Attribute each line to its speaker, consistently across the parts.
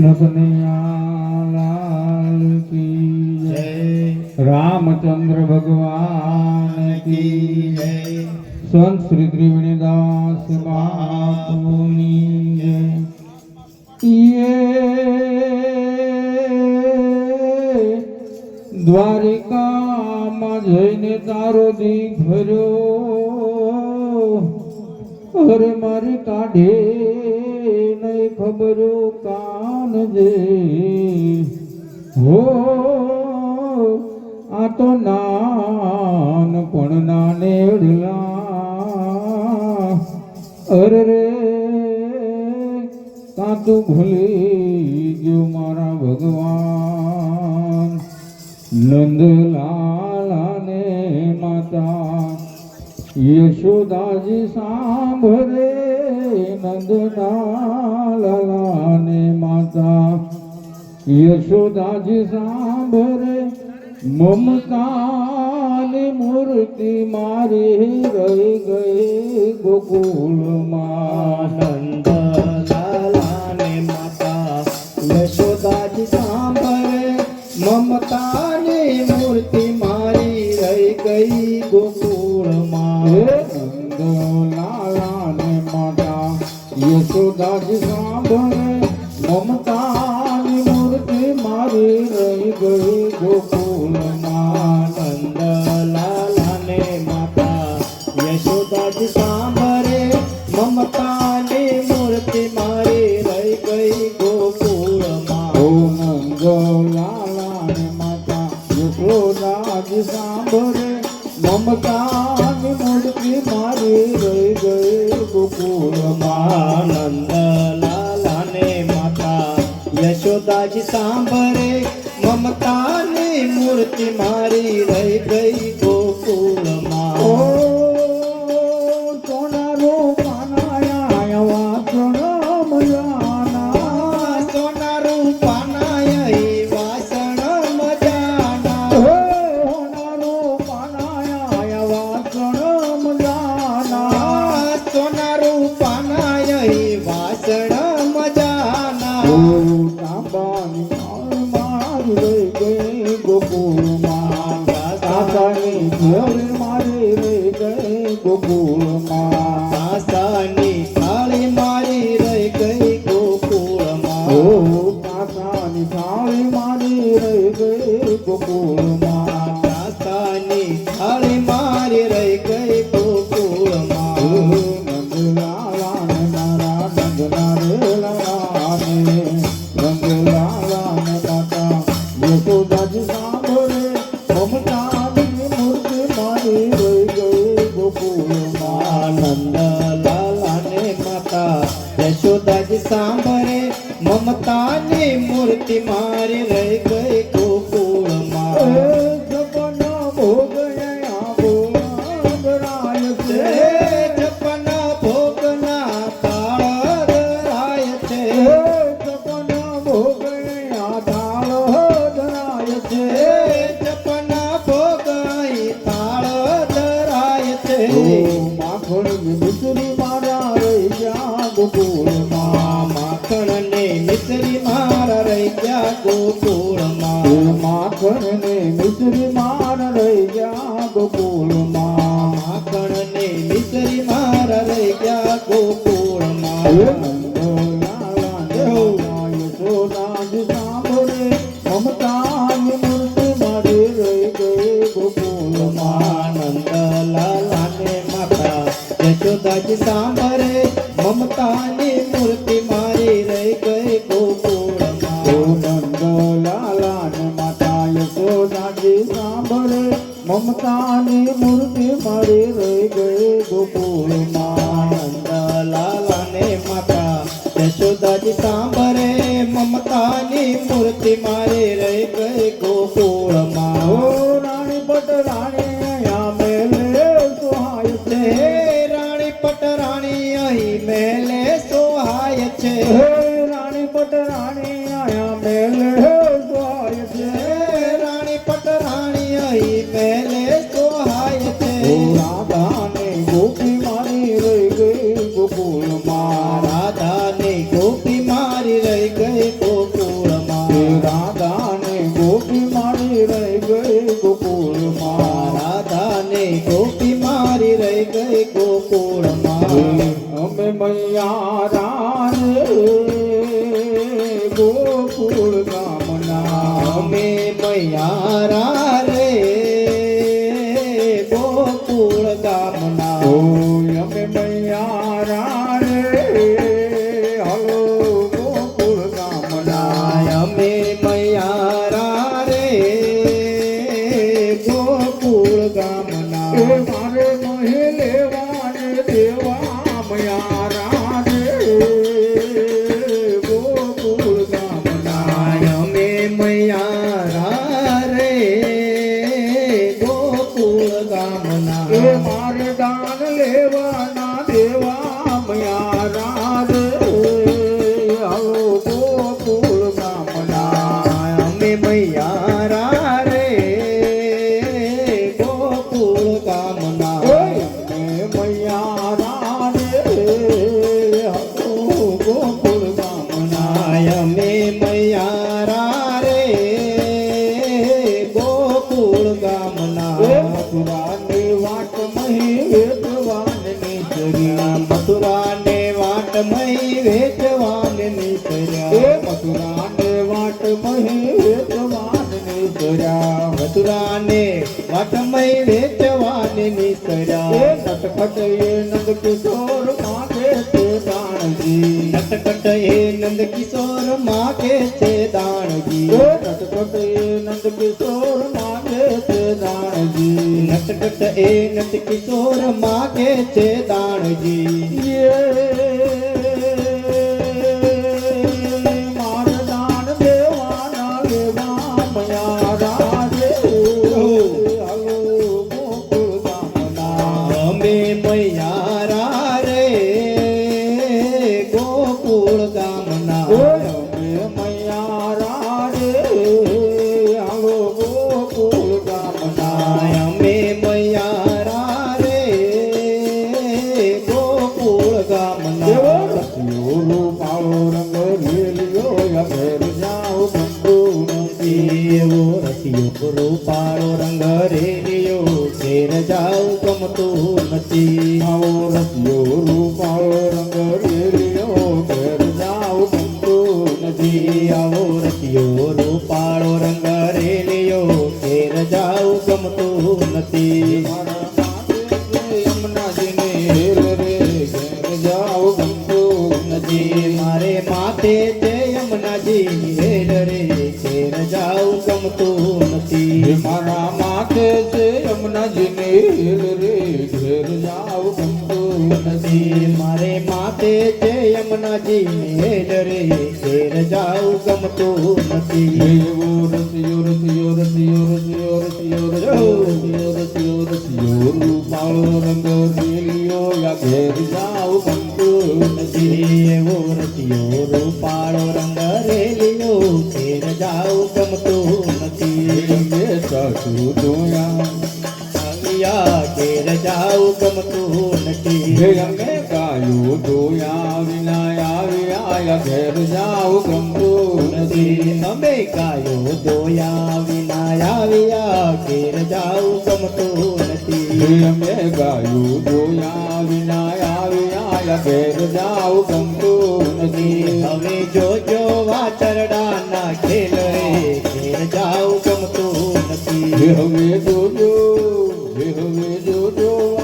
Speaker 1: કૃષ્ણ કી જય. રામચંદ્ર ભગવાન કી જય. સંત શ્રી ત્રિવેણીદાસ મહાપ્રભુની જય. ઈએ દ્વારિકામાં જઈને તારો દી ભર્યો. અરે મારી કાઢે. નહીં ખબરો કાન જે. હો, આ તો નાન પણ નાનેડલા અરે રે કાં તું ભૂલી ગયો મારા ભગવાન. નંદલાલાને માતા યશોદાજી સાંભળે નંદલાલાને માતા. યશોદાજી સાંભરે મમતાની મૂર્તિ મારી રહી ગઈ ગોકુળમાં.
Speaker 2: યશોદાજી સાંભળે મમતાની મૂર્તિ મારી રહી ગઈ ગોકુળમાં.
Speaker 1: મમતાની મૂર્તિ મારી રહી ગઈ ગોકુળમાં
Speaker 2: આનંદ લાલાને માતા યશોદાજી સાંભળે મમતાની મૂર્તિ મારી રહી ગઈ
Speaker 1: ઓ ગોકુળમાં નંદલાલાને માતા યશોદાજી સાંભળે મમતાની મૂર્તિ મારી રહી ગઈ ગોકુળમાં
Speaker 2: આનંદ લાલાને માતા યશોદાજી સાંભળે મમતાની મૂર્તિ મારી રહી ગઈ
Speaker 1: ઓ
Speaker 2: ગોકુળમાં
Speaker 1: રાણી પટ રાણી આ મેલે, સોહાય છે.
Speaker 2: રાણી પટરાણી, અહીં મેલે, સોહાય છે.
Speaker 1: રાણી પટ રાણી મૈયા રે ગોકુળ ગામના
Speaker 2: અમે મૈયારા રે ગોકુળ ગામના. નટકટ એ નંદ કિશોર માગે છે
Speaker 1: એ
Speaker 2: દાણજી
Speaker 1: નટખટ એ નંદ કિશોર માગે છે દાણજી.
Speaker 2: નટકટ એ નંદ કિશોર માગે છે દાણજી. ખીલ ઘેર જાવ ગમતું
Speaker 1: મારે માથે
Speaker 2: જે યમુનાજી મેલ રે ઘેર જાવ ગમતું નથી
Speaker 1: એવું જોયા વિના આવ્યા ઘેર જાઓ ગમતું નથી.
Speaker 2: અમે ગાયો દોયા વિના આવ્યા ઘેર જાવ ગમતું નથી.
Speaker 1: અમે ગાયો જોયા વિના આવ્યા ઘેર જાઓ ગમતું નથી.
Speaker 2: હવે જોજો વાચરડાના ખેલ રે ઘેર જાવ ગમતું નથી.
Speaker 1: હવે જોજો હવે જોજો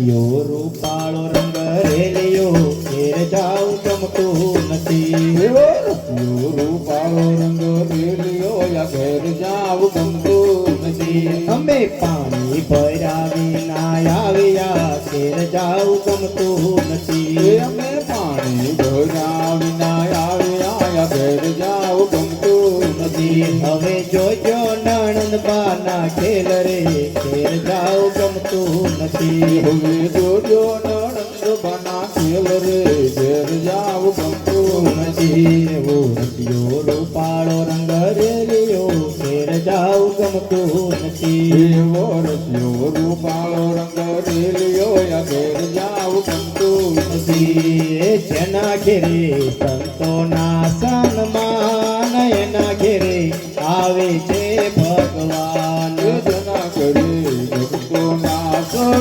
Speaker 2: રસિયો રૂપાળો રંગ રેલિયો? ઘેર જાઉં ગમતું નથી.
Speaker 1: યો રૂપાળો રંગ રેલિયો? યા ઘેર જાઉં ગમતું નથી.
Speaker 2: અમે પાણી ભરાવી ના આવ્યા ઘેર જાઉં ગમતું નથી.
Speaker 1: અમે? પાણી ભરાવી ના આવ્યા ઘેર જાઉં ગમતું નથી
Speaker 2: હવે જોજો નણંદ બાના ખેલ રે. ખેલ જાવ ગમતું નથી.
Speaker 1: હવે જોજો નાણંદ બાના ખેલ રે. ખેલ જાવ ગમતું નથી.
Speaker 2: એવો રસિયો રૂપાળો રંગ રેલિયો ખેલ જાવ ગમતું નથી.
Speaker 1: એવો રસ્યો રૂપાળો રંગ રેલિયો યા ખેલ જાવ ગમતું નથી.
Speaker 2: નથી જેના ઘેરે સંતોના સન્માન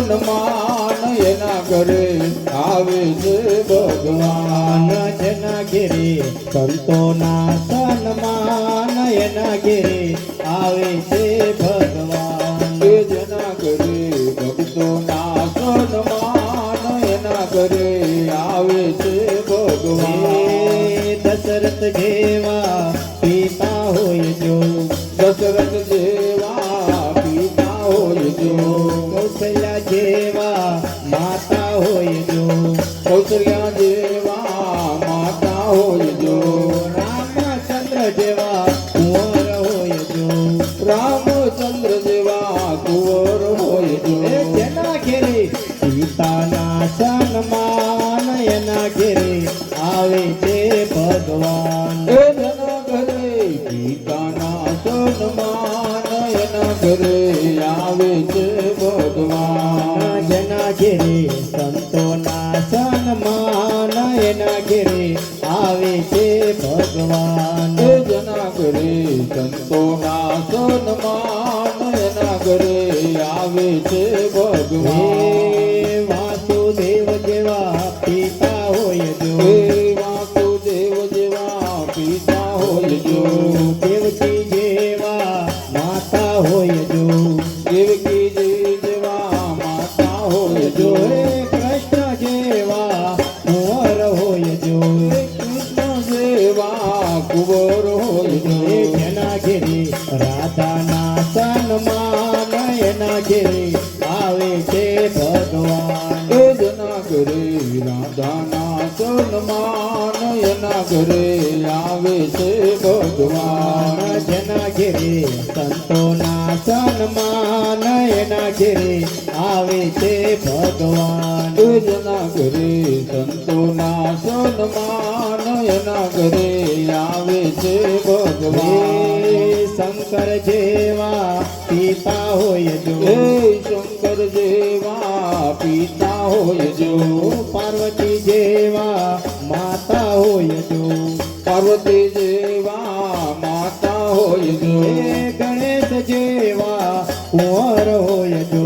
Speaker 1: સન્માન એના ઘરે આવે છે ભગવાન.
Speaker 2: ભગવાન જેના ઘેરે સંતોના સન્માન એના ઘેરે આવે છે ભગવાન.
Speaker 1: જેના ઘરે ભક્તોના સન્માન એના ઘરે આવે છે ભગવાન.
Speaker 2: દશરથ જેવા પિતા હોય જો.
Speaker 1: દશરથ
Speaker 2: માતા છે ભગવાન.
Speaker 1: એ જેના ઘરે
Speaker 2: સંતોના સન્માન એના ઘરે આવે છે ભગવાન.
Speaker 1: ઘરે આવે છે ભગવાન.
Speaker 2: જેના ઘેરે સંતોના સન્માન એના ઘેરે આવે છે ભગવાન.
Speaker 1: જેના ઘરે સંતોના સન્માન એના ઘરે આવે છે ભગવાન.
Speaker 2: શંકર જેવા પિતા હોય જો.
Speaker 1: શંકર જેવા પિતા હોય જો.
Speaker 2: પાર્વતી જેવા માતા હોય જો
Speaker 1: પાર્વતી જેવા માતા હોય જો.
Speaker 2: ગણેશ જેવા કુંવર હોય જો.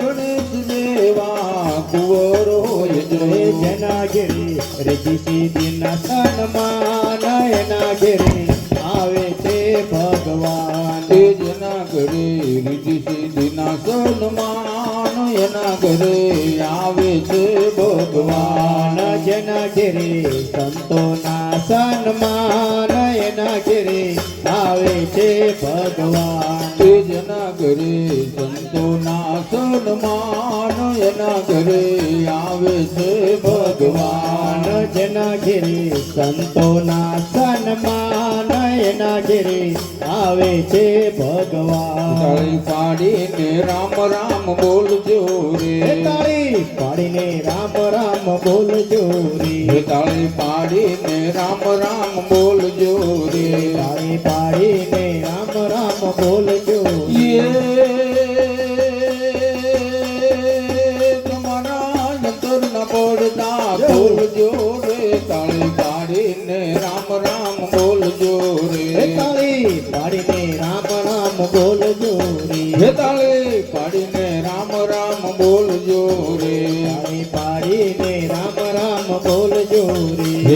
Speaker 1: ગણેશ જેવા કુંવર હોય જો.
Speaker 2: જેના ઘેરે રેજી સીધીના સન્માન એના ઘેરે આવે છે ભગવાન.
Speaker 1: જેના ઘરે રીતિ દિના સન્માન એના ઘરે આવે છે
Speaker 2: ઘેરે સંતોના સન્માન એના ઘેરે આવે છે ભગવાન.
Speaker 1: એ જેના ઘરે સંતોના સન્માન એના ઘરે આવે છે ભગવાન.
Speaker 2: જેના ઘેરે સંતોના સન્માન એના ઘરે આવે છે ભગવાન.
Speaker 1: પાડીને રામ રામ બોલજો રે.
Speaker 2: તાળી પાડીને રામ રામ બોલજો રે.
Speaker 1: તાળી પાડીને રામ રામ બોલજો રે.
Speaker 2: તાળી પાડીને રામ રામ બોલજો
Speaker 1: યે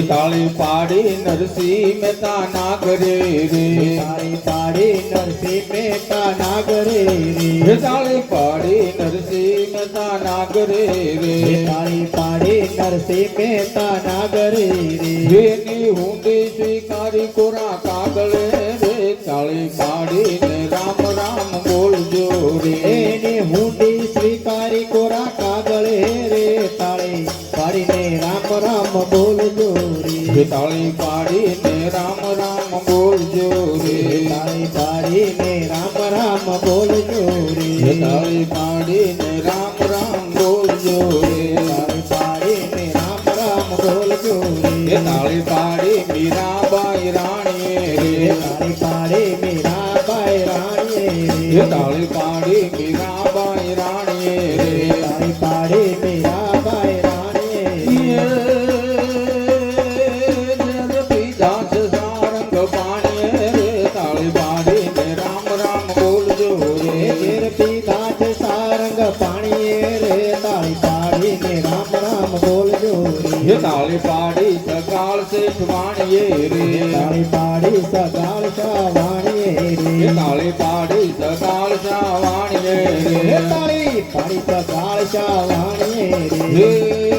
Speaker 1: રે તાળી પાડી નરસિંહ મહેતા ના કરે રે.
Speaker 2: તાળી પાડી નરસિંહ મહેતા ના
Speaker 1: કરે
Speaker 2: રે.
Speaker 1: તાળી પાડી નરસિંહ મહેતા ના કરે રે.
Speaker 2: તાળી પાડી નરસિંહ મહેતા નાગરે રે
Speaker 1: જેની હુંડી સ્વીકારી કોરા કાગળે રે તાળી પાડીને રામ રામ બોલજો રે.
Speaker 2: એની હુંડી સ્વીકારી કોરા કાગળે રે તાળી પાડીને રામ રામ રે
Speaker 1: તાળી પાડીને રામ રામ બોલજો રે.
Speaker 2: તાળી પાડીને રામ રામ બોલજો રે.
Speaker 1: તાળી પાડીને રામ રામ બોલજો રે.
Speaker 2: તાળી પાડીને રામ રામ બોલજો રે.
Speaker 1: તાળી પાડી મીરાબાઈ રાણીએ રે.
Speaker 2: તાળી પાડી મીરાબાઈ રાણીએ રે.
Speaker 1: તાળી પાડી મીરાબાઈ રાણીએ
Speaker 2: હે
Speaker 1: તાળી પાડી સકાળ શેઠ વાણીએ રે
Speaker 2: તાળી પાડી સકાળ શા
Speaker 1: વાણીએ
Speaker 2: રે
Speaker 1: તાળી પાડી સકાળ શા વાણીએ રે
Speaker 2: તાળી પાડી સકાળ શા
Speaker 1: વાણીએ
Speaker 2: રે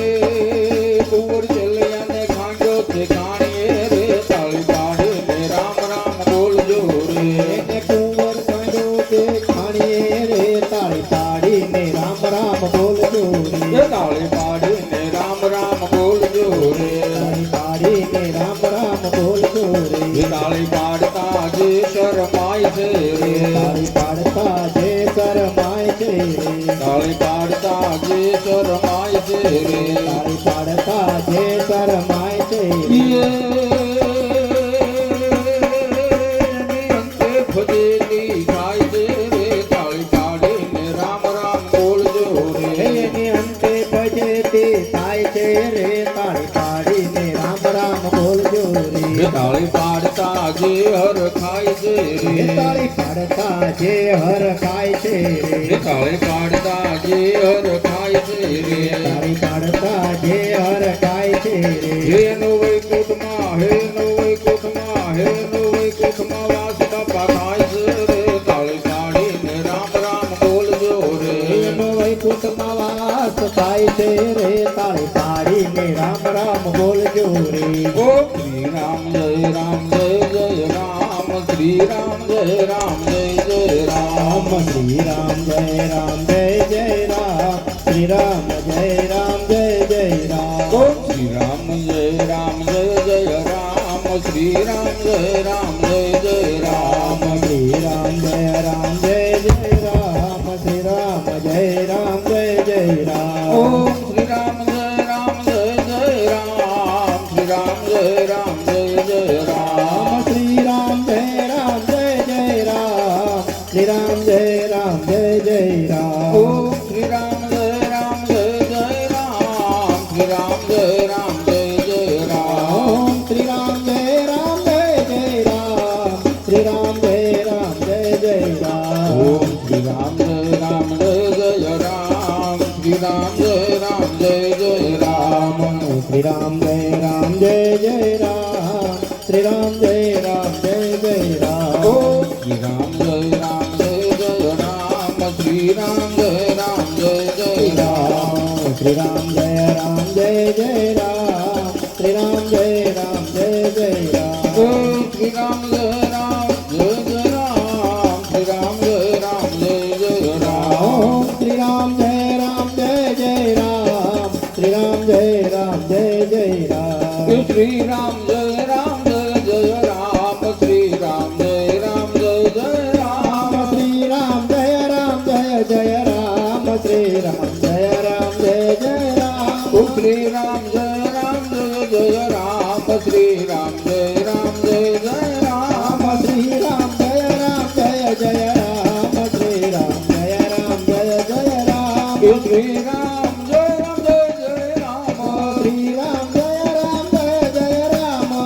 Speaker 1: શરમાય છે રે
Speaker 2: તારી પડતા જે શરમાય છે
Speaker 1: યે ખુદી જે હર કાય છે રે.
Speaker 2: કાળે કાઢતા જે હર કાય છે રે.
Speaker 1: કાળે કાઢતા જે હર કાય છે રે. હે નો વૈકુંઠમાં હે નો વૈકુંઠમાં હે નો વૈકુંઠમાં વાસ બાપા કાય છે રે. કાળે કાઢીને રામ રામ બોલજો રે.
Speaker 2: હે નો વૈકુંઠમાં વાસ કાય છે રે. કાળે કાઢીને રામ રામ બોલજો રે.
Speaker 1: ઓ શ્રી રામ જય રામ જય જય રામ શ્રી રામ જય રામ જય
Speaker 2: શ્રી રામ જય રામ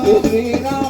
Speaker 1: Krishna